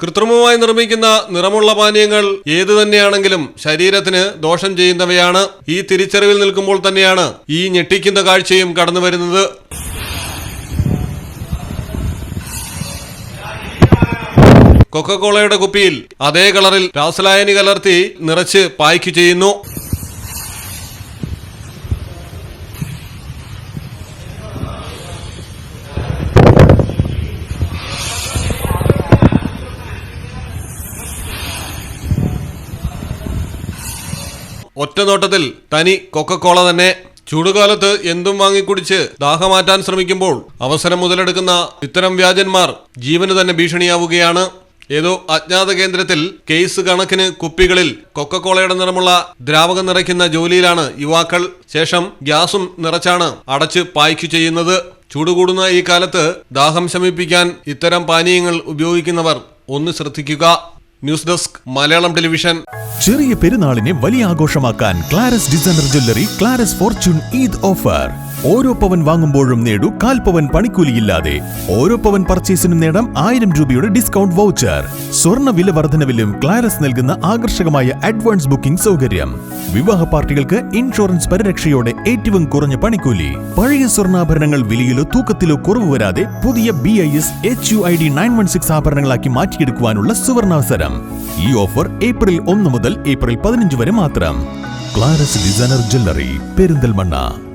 കൃത്രിമമായി നിർമ്മിക്കുന്ന നിറമുള്ള പാനീയങ്ങൾ ഏതു തന്നെയാണെങ്കിലും ശരീരത്തിന് ദോഷം ചെയ്യുന്നവയാണ്. ഈ തിരിച്ചറിവിൽ നിൽക്കുമ്പോൾ തന്നെയാണ് ഈ ഞെട്ടിക്കുന്ന കാഴ്ചയും കടന്നു വരുന്നത്. കൊക്കക്കോളയുടെ കുപ്പിയിൽ അതേ കളറിൽ രാസലായനി കലർത്തി നിറച്ച് പായ്ക്ക് ചെയ്യുന്നു. ഒറ്റ നോട്ടത്തിൽ തനി കൊക്കക്കോള തന്നെ ചൂടുകാലത്ത് എന്തും വാങ്ങിക്കുടിച്ച് ദാഹമാറ്റാൻ ശ്രമിക്കുമ്പോൾ അവസരം മുതലെടുക്കുന്ന ഇത്തരം വ്യാജന്മാർ ജീവന് തന്നെ ഭീഷണിയാവുകയാണ്. ഏതോ അജ്ഞാത കേന്ദ്രത്തിൽ കേസ് കണക്കിന് കുപ്പികളിൽ കൊക്കക്കോളയുടെ നിറമുള്ള ദ്രാവകം നിറയ്ക്കുന്ന ജോലിയിലാണ് യുവാക്കൾ. ശേഷം ഗ്യാസും നിറച്ചാണ് അടച്ച് പായ്ക്ക് ചെയ്യുന്നത്. ചൂടുകൂടുന്ന ഈ കാലത്ത് ദാഹം ശമിപ്പിക്കാൻ ഇത്തരം പാനീയങ്ങൾ ഉപയോഗിക്കുന്നവർ ഒന്ന് ശ്രദ്ധിക്കുക. News desk Malayalam television. ചെറിയ പെരുന്നാളിനെ വലിയ ആഘോഷമാക്കാൻ Claras designer jewellery Claras fortune Eid offer. ഓരോ പവൻ വാങ്ങുമ്പോഴും നേടൂ കാൽ പവൻ പണിക്കൂലിയില്ലാതെ. ഓരോ പവൻ പർച്ചേസിനും നേടാം ആയിരം രൂപയുടെ ഡിസ്കൗണ്ട് വൗച്ചർ. സ്വർണ വില വർധനവിലും ക്ലാരസ് നൽകുന്ന ആകർഷകമായ അഡ്വാൻസ് ബുക്കിംഗ് സൗകര്യം. വിവാഹ പാർട്ടികൾക്ക് ഇൻഷുറൻസ് പരിരക്ഷയോടെ ഏറ്റവും കുറഞ്ഞ പണിക്കൂലി. പഴയ സ്വർണാഭരണങ്ങൾ വിലയിലോ തൂക്കത്തിലോ കുറവ് വരാതെ പുതിയ B I S H U I D nine one six ആഭരണങ്ങളാക്കി മാറ്റിയെടുക്കുവാനുള്ള സുവർണാവസരം. ഈ ഓഫർ ഏപ്രിൽ ഒന്ന് മുതൽ ഏപ്രിൽ പതിനഞ്ച് വരെ മാത്രം. Claras designer jewellery Perinthalmanna.